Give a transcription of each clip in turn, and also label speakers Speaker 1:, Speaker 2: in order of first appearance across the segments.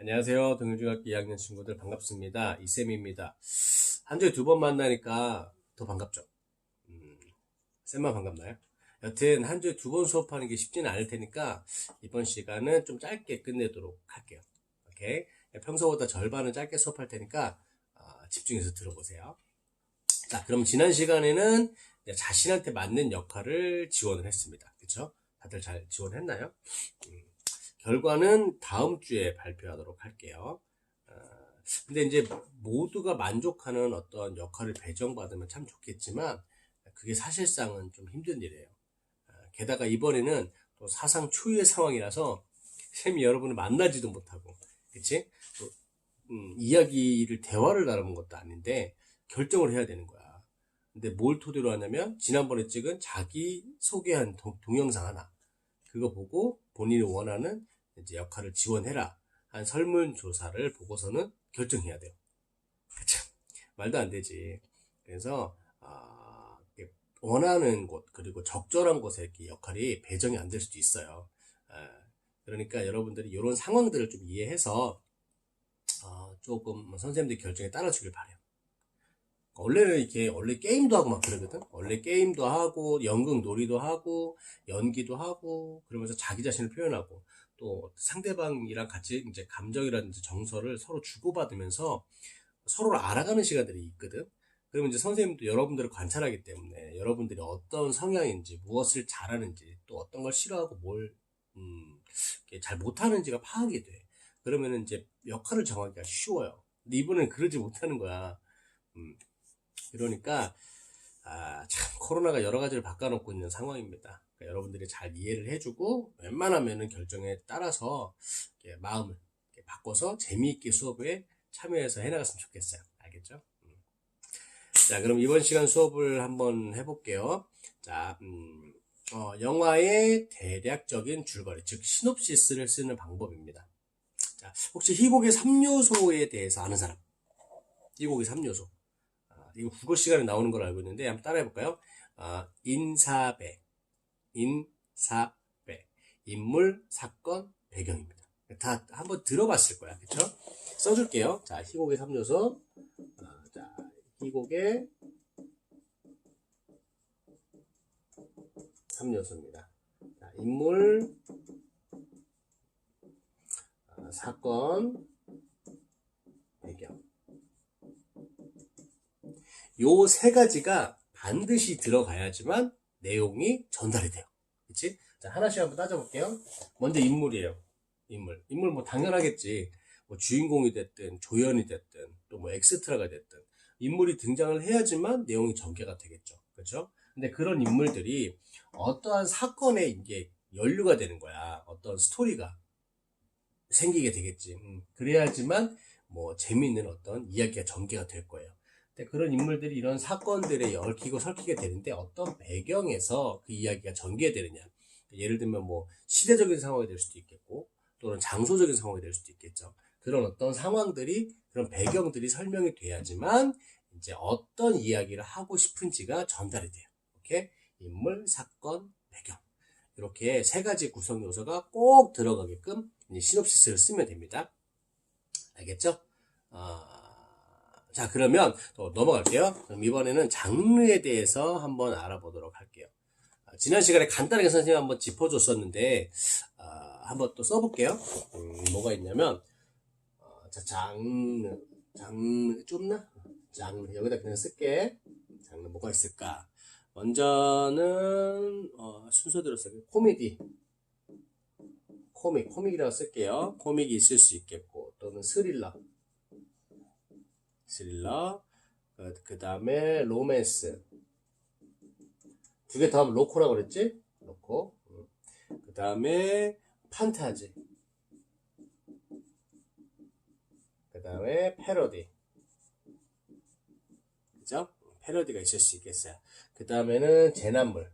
Speaker 1: 안녕하세요. 동일중학교 2학년 친구들 반갑습니다. 이쌤입니다. 한 주에 두 번 만나니까 더 반갑죠? 음, 쌤만 반갑나요? 여튼 한 주에 두 번 수업하는 게 쉽지는 않을 테니까 이번 시간은 좀 짧게 끝내도록 할게요. 오케이? 평소보다 절반은 짧게 수업할 테니까 아, 집중해서 들어보세요. 자, 그럼 지난 시간에는 자신한테 맞는 역할을 지원을 했습니다. 그쵸? 다들 잘 지원했나요? 음, 결과는 다음 주에 발표하도록 할게요. 어, 근데 이제 모두가 만족하는 어떤 역할을 배정받으면 참 좋겠지만 그게 사실상은 좀 힘든 일이에요. 어, 게다가 이번에는 또 사상 초유의 상황이라서 쌤이 여러분을 만나지도 못하고, 그치? 또, 음, 이야기를 대화를 나누는 것도 아닌데 결정을 해야 되는 거야. 근데 뭘 토대로 하냐면 지난번에 찍은 자기 소개한 동, 동영상 하나 그거 보고 본인이 원하는 이제 역할을 지원해라 한 설문조사를 보고서는 결정해야 돼요. 그쵸? 말도 안 되지. 그래서 아, 원하는 곳 그리고 적절한 곳에 이렇게 역할이 배정이 안 될 수도 있어요. 아, 그러니까 여러분들이 이런 상황들을 좀 이해해서 어, 조금 선생님들 결정에 따라주길 바래요. 원래는 이렇게 원래 게임도 하고 막 그러거든. 원래 게임도 하고 연극 놀이도 하고 연기도 하고 그러면서 자기 자신을 표현하고 또 상대방이랑 같이 이제 감정이라든지 정서를 서로 주고받으면서 서로를 알아가는 시간들이 있거든. 그러면 이제 선생님도 여러분들을 관찰하기 때문에 여러분들이 어떤 성향인지 무엇을 잘하는지 또 어떤 걸 싫어하고 뭘 음, 잘 못하는지가 파악이 돼. 그러면 이제 역할을 정하기가 쉬워요. 근데 이번엔 그러지 못하는 거야. 음, 그러니까 아, 참 코로나가 여러 가지를 바꿔놓고 있는 상황입니다. 그러니까 여러분들이 잘 이해를 해주고 웬만하면은 결정에 따라서 마음을 바꿔서 재미있게 수업에 참여해서 해나갔으면 좋겠어요. 알겠죠? 음. 자, 그럼 이번 시간 수업을 한번 해볼게요. 자, 음, 어, 영화의 대략적인 줄거리, 즉 시놉시스를 쓰는 방법입니다. 자, 혹시 희곡의 3요소에 대해서 아는 사람? 희곡의 3요소. 이거 국어 시간에 나오는 걸 알고 있는데 한번 따라해 볼까요? 아, 인사배, 인사배, 인물, 사건, 배경입니다. 다 한번 들어봤을 거야, 그렇죠? 써줄게요. 자, 희곡의 3요소. 아, 자, 희곡의 3요소입니다. 자, 인물, 아, 사건, 배경. 요 세 가지가 반드시 들어가야지만 내용이 전달이 돼요. 그치? 자, 하나씩 한번 따져볼게요. 먼저 인물이에요. 인물. 인물 뭐 당연하겠지. 뭐 주인공이 됐든, 조연이 됐든, 또 뭐 엑스트라가 됐든. 인물이 등장을 해야지만 내용이 전개가 되겠죠. 그렇죠? 근데 그런 인물들이 어떠한 사건에 이게 연루가 되는 거야. 어떤 스토리가 생기게 되겠지. 음, 그래야지만 뭐 재미있는 어떤 이야기가 전개가 될 거예요. 그런 인물들이 이런 사건들에 얽히고 설키게 되는데 어떤 배경에서 그 이야기가 전개되느냐. 예를 들면 뭐 시대적인 상황이 될 수도 있겠고 또는 장소적인 상황이 될 수도 있겠죠. 그런 어떤 상황들이 그런 배경들이 설명이 돼야지만 이제 어떤 이야기를 하고 싶은지가 전달이 돼요. 오케이? 인물, 사건, 배경. 이렇게 세 가지 구성 요소가 꼭 들어가게끔 시놉시스를 쓰면 됩니다. 알겠죠? 아... 자, 그러면 또 넘어갈게요. 그럼 이번에는 장르에 대해서 한번 알아보도록 할게요. 아, 지난 시간에 간단하게 선생님 한번 짚어줬었는데, 아, 한번 또 써볼게요. 음, 뭐가 있냐면, 어, 자, 장르, 장르, 좁나? 장르, 여기다 그냥 쓸게. 장르 뭐가 있을까? 먼저는, 어, 순서대로 쓸게요. 코미디. 코믹, 코믹이라고 쓸게요. 코믹이 있을 수 있겠고, 또는 스릴러. 스릴러, 그 다음에 로맨스. 두개더 하면 로코라고 그랬지? 로코. 그 다음에 판타지. 그 다음에 패러디. 그죠? 패러디가 있을 수 있겠어요. 그 다음에는 재난물.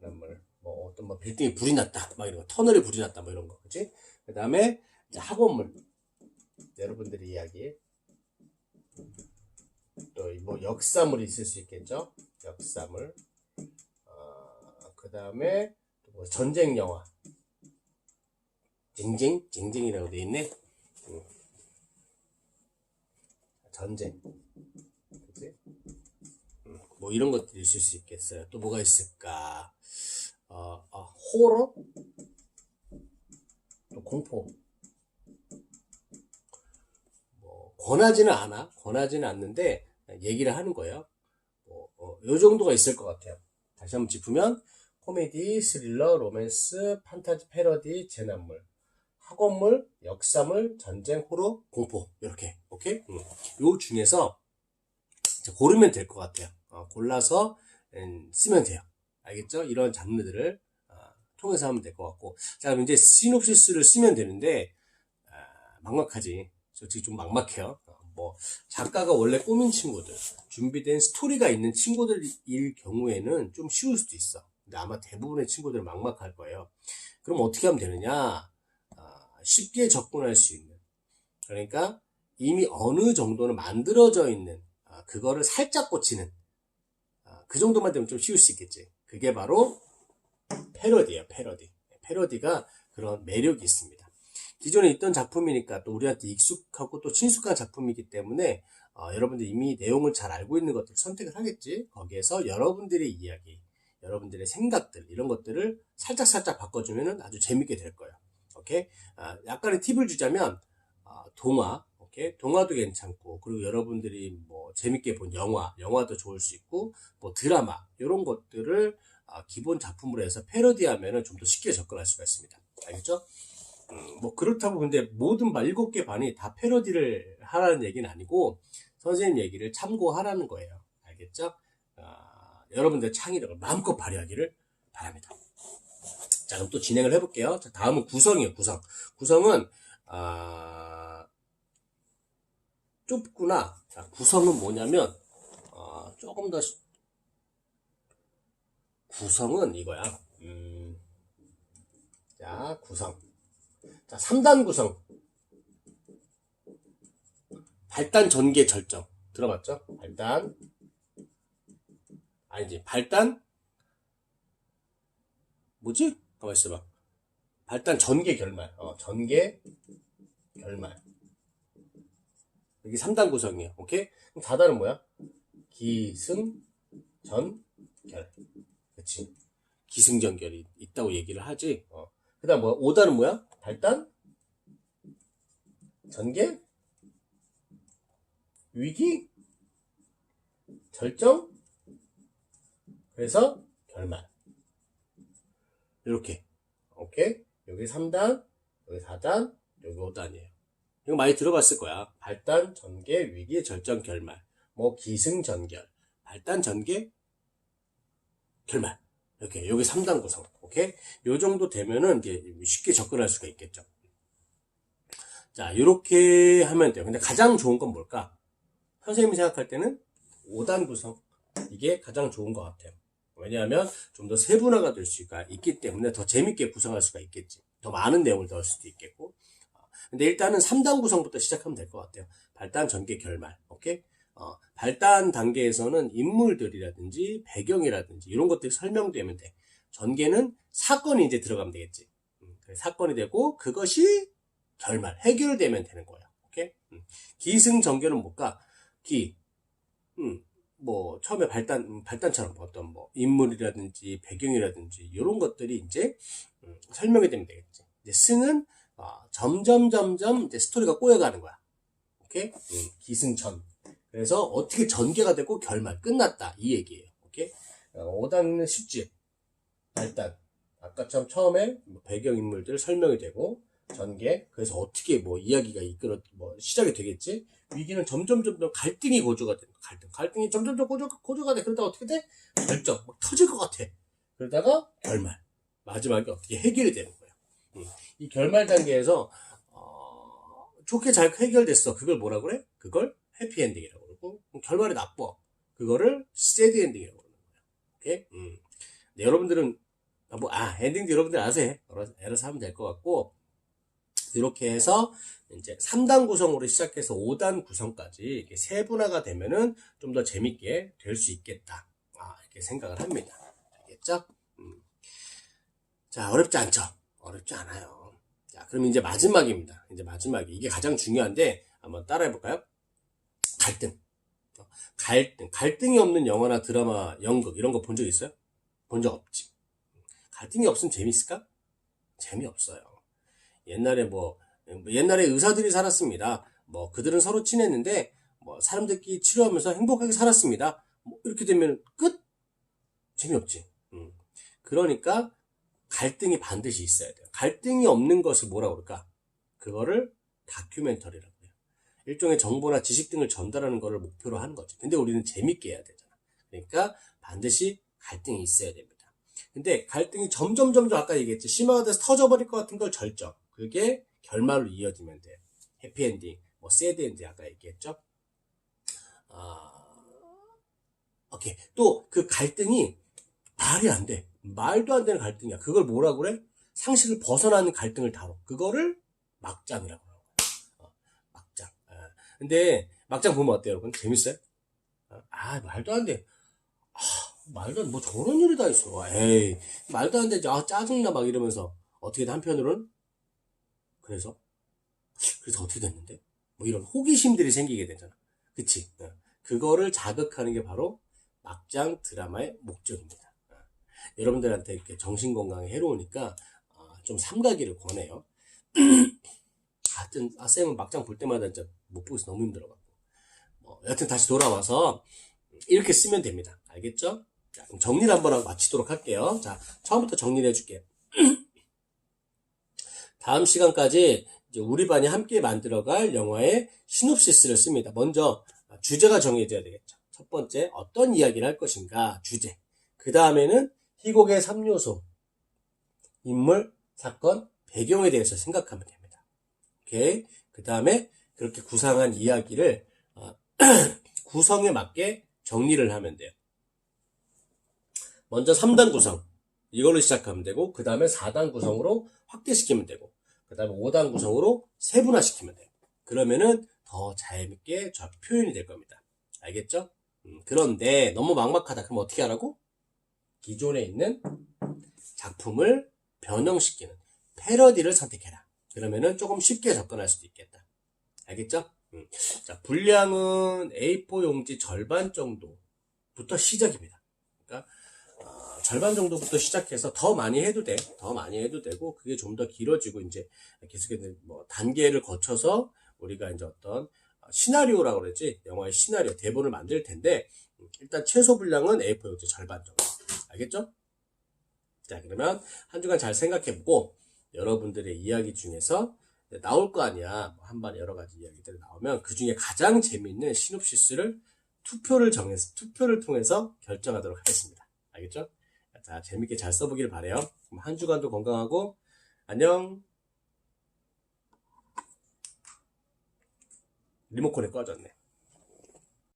Speaker 1: 재난물. 뭐 어떤 뭐 빌딩에 불이 났다. 막 이런 거. 터널에 불이 났다. 뭐 이런 거. 그치? 그 다음에 학원물. 여러분들의 이야기 또 뭐 역사물이 있을 수 있겠죠 역사물 어, 그 다음에 뭐 전쟁 영화 징징, 징징이라고 돼 있네. 음. 전쟁. 그치? 음, 뭐 이런 것들이 있을 수 있겠어요. 또 뭐가 있을까? 어, 어, 호러? 또 공포. 뭐, 권하지는 않아. 권하지는 않는데, 얘기를 하는 거예요. 뭐, 어, 요 정도가 있을 것 같아요. 다시 한번 짚으면, 코미디, 스릴러, 로맨스, 판타지, 패러디, 재난물, 학원물, 역사물, 전쟁, 호러, 공포. 이렇게. 오케이? 음. 요 중에서 고르면 될 것 같아요. 어, 골라서 음, 쓰면 돼요. 알겠죠? 이런 장르들을 어, 통해서 하면 될 것 같고. 자, 그럼 이제 시놉시스를 쓰면 되는데, 아, 막막하지. 솔직히 좀 막막해요. 어, 뭐, 작가가 원래 꾸민 친구들, 준비된 스토리가 있는 친구들일 경우에는 좀 쉬울 수도 있어. 근데 아마 대부분의 친구들은 막막할 거예요. 그럼 어떻게 하면 되느냐? 아, 쉽게 접근할 수 있는. 그러니까 이미 어느 정도는 만들어져 있는, 아, 그거를 살짝 고치는, 아, 그 정도만 되면 좀 쉬울 수 있겠지. 그게 바로 패러디예요, 패러디. 패러디가 그런 매력이 있습니다. 기존에 있던 작품이니까 또 우리한테 익숙하고 또 친숙한 작품이기 때문에 어, 여러분들 이미 내용을 잘 알고 있는 것들 선택을 하겠지. 거기에서 여러분들의 이야기, 여러분들의 생각들 이런 것들을 살짝 살짝 바꿔주면 아주 재밌게 될 거예요. 오케이? 아, 약간의 팁을 주자면 아, 동화, 오케이? 동화도 괜찮고 그리고 여러분들이 뭐 재밌게 본 영화, 영화도 좋을 수 있고 뭐 드라마 이런 것들을 아, 기본 작품으로 해서 패러디하면은 좀더 쉽게 접근할 수가 있습니다. 알겠죠? 음, 뭐 그렇다고 근데 모든 말 일곱 개 반이 다 패러디를 하라는 얘기는 아니고 선생님 얘기를 참고하라는 거예요. 알겠죠? 아, 여러분들 창의력을 마음껏 발휘하기를 바랍니다. 자, 그럼 또 진행을 해볼게요. 자, 다음은 구성이에요, 구성. 구성은, 아, 좁구나. 자, 구성은 뭐냐면, 어, 조금 더, 시- 구성은 이거야. 음, 자, 구성. 자, 3단 구성. 발단 전개 절정. 들어봤죠? 발단. 아니지, 발단. 뭐지? 가만 있어봐. 발단 전개 결말. 어, 전개 결말. 여기 3단 구성이에요. 오케이? 그럼 4단은 뭐야? 기승, 전, 결. 그치. 기승전결이 있다고 얘기를 하지. 어. 그 다음 뭐야? 5단은 뭐야? 발단, 전개, 위기, 절정, 그래서 결말. 이렇게. 오케이? 여기 3단, 여기 4단, 여기 5단이에요. 이거 많이 들어봤을 거야. 발단, 전개, 위기, 절정, 결말. 뭐 기승전결. 발단, 전개, 결말. 이렇게 여기 3단 구성. 오케이? 요 정도 되면은 이제 쉽게 접근할 수가 있겠죠. 자, 이렇게 하면 돼요. 근데 가장 좋은 건 뭘까? 선생님이 생각할 때는 5단 구성. 이게 가장 좋은 것 같아요. 왜냐하면 좀 더 세분화가 될 수가 있기 때문에 더 재밌게 구성할 수가 있겠지. 더 많은 내용을 넣을 수도 있겠고. 어, 근데 일단은 3단 구성부터 시작하면 될 것 같아요. 발단, 전개, 결말. 오케이? 어, 발단 단계에서는 인물들이라든지 배경이라든지 이런 것들이 설명되면 돼. 전개는 사건이 이제 들어가면 되겠지. 음, 사건이 되고 그것이 결말, 해결되면 되는 거야. 오케이? 음. 기승전결은 뭘까? 기, 음, 뭐 처음에 발단 음, 발단처럼 어떤 뭐 인물이라든지 배경이라든지 이런 것들이 이제 음, 설명이 되면 되겠지. 이제 승은 어, 점점 점점 이제 스토리가 꼬여가는 거야. 오케이? 음, 기승전. 그래서 어떻게 전개가 되고 결말 끝났다 이 얘기예요. 오케이? 어, 5단은 쉽지. 발단. 아까처럼 처음에 뭐 배경 인물들 설명이 되고 전개. 그래서 어떻게 뭐 이야기가 이끌어 뭐 시작이 되겠지. 위기는 점점 점점 갈등이 고조가 돼. 갈등. 갈등이 점점 점 고조, 고조가 돼. 그러다가 어떻게 돼? 결정. 막 터질 것 같아. 그러다가 결말. 마지막에 어떻게 해결이 되는 거야. 음. 이 결말 단계에서 어, 좋게 잘 해결됐어. 그걸 뭐라 그래? 그걸 해피엔딩이라고 그럼 결말이 나빠. 그거를 새드 엔딩이라고 그러는 거야. 오케이? 음. 근데 여러분들은 아, 뭐, 아, 엔딩도 여러분들 해. 알아서, 하면 될 것 같고, 이렇게 해서 이제 3단 구성으로 시작해서 5단 구성까지 이렇게 세분화가 되면은 좀 더 재밌게 될 수 있겠다. 아, 이렇게 생각을 합니다. 알겠죠? 음. 자, 어렵지 않죠? 어렵지 않아요. 자, 그럼 이제 마지막입니다. 이제 마지막이. 이게 가장 중요한데, 한번 따라 해볼까요? 갈등. 어, 갈등. 갈등이 없는 영화나 드라마, 연극, 이런 거 본 적 있어요? 본 적 없지. 갈등이 없으면 재밌을까? 재미없어요. 옛날에 뭐, 옛날에 의사들이 살았습니다. 뭐, 그들은 서로 친했는데, 뭐, 사람들끼리 치료하면서 행복하게 살았습니다. 뭐, 이렇게 되면 끝? 재미없지. 음. 그러니까, 갈등이 반드시 있어야 돼요. 갈등이 없는 것을 뭐라고 그럴까? 그거를 다큐멘터리라고. 일종의 정보나 지식 등을 전달하는 것을 목표로 하는 거죠. 근데 우리는 재밌게 해야 되잖아. 그러니까 반드시 갈등이 있어야 됩니다. 근데 갈등이 점점 점점 아까 얘기했지 심화가 돼서 터져버릴 것 같은 걸 절정. 그게 결말로 이어지면 돼요. 해피엔딩, 뭐 새드엔딩 아까 얘기했죠. 아, 오케이. 또 그 갈등이 말이 안 돼. 말도 안 되는 갈등이야. 그걸 뭐라 그래? 상식을 벗어나는 갈등을 다뤄. 그거를 막장이라고 근데 막장 보면 어때요, 여러분? 재밌어요? 어, 아, 말도 안 돼. 아, 말도 안 돼. 뭐 저런 일이 다 있어. 에이, 말도 안 되지. 아, 짜증나 막 이러면서 어떻게 한편으로는 그래서 그래서 어떻게 됐는데? 뭐 이런 호기심들이 생기게 되잖아. 그치? 어. 그거를 자극하는 게 바로 막장 드라마의 목적입니다. 어. 여러분들한테 이렇게 정신 건강에 해로우니까 어, 좀 삼가기를 권해요. 하여튼 아 쌤은 막장 볼 때마다 진짜 못 보고 있어 너무 힘들어갖고. 뭐 여튼 다시 돌아와서 이렇게 쓰면 됩니다. 알겠죠? 자, 그럼 정리를 한번 하고 마치도록 할게요. 자, 처음부터 정리를 해줄게요. 다음 시간까지 우리 반이 함께 만들어갈 영화의 시놉시스를 씁니다. 먼저 주제가 정해져야 되겠죠. 첫 번째 어떤 이야기를 할 것인가 주제. 그 다음에는 희곡의 3요소 인물, 사건, 배경에 대해서 생각하면 됩니다. 오케이. 그 다음에 그렇게 구상한 이야기를 어, 구성에 맞게 정리를 하면 돼요. 먼저 3단 구성 이걸로 시작하면 되고 그 다음에 4단 구성으로 확대시키면 되고 그 다음에 5단 구성으로 세분화시키면 돼요. 그러면은 더 재밌게 저 표현이 될 겁니다. 알겠죠? 음, 그런데 너무 막막하다. 그럼 어떻게 하라고? 기존에 있는 작품을 변형시키는 패러디를 선택해라. 그러면은 조금 쉽게 접근할 수도 있겠다. 알겠죠? 음. 자, 분량은 A4 용지 절반 정도부터 시작입니다. 그러니까 어, 절반 정도부터 시작해서 더 많이 해도 돼. 더 많이 해도 되고 그게 좀 더 길어지고 이제 계속해서 뭐 단계를 거쳐서 우리가 이제 어떤 시나리오라고 그러지 영화의 시나리오 대본을 만들 텐데 일단 최소 분량은 A4 용지 절반 정도. 알겠죠? 자 그러면 한 주간 잘 생각해보고 여러분들의 이야기 중에서 나올 거 아니야. 뭐 한반 여러 가지 이야기들이 나오면 그 중에 가장 재미있는 시놉시스를 투표를 정해서 투표를 통해서 결정하도록 하겠습니다. 알겠죠? 자 재밌게 잘 써보길 바래요. 한 주간도 건강하고 안녕. 리모컨이 꺼졌네.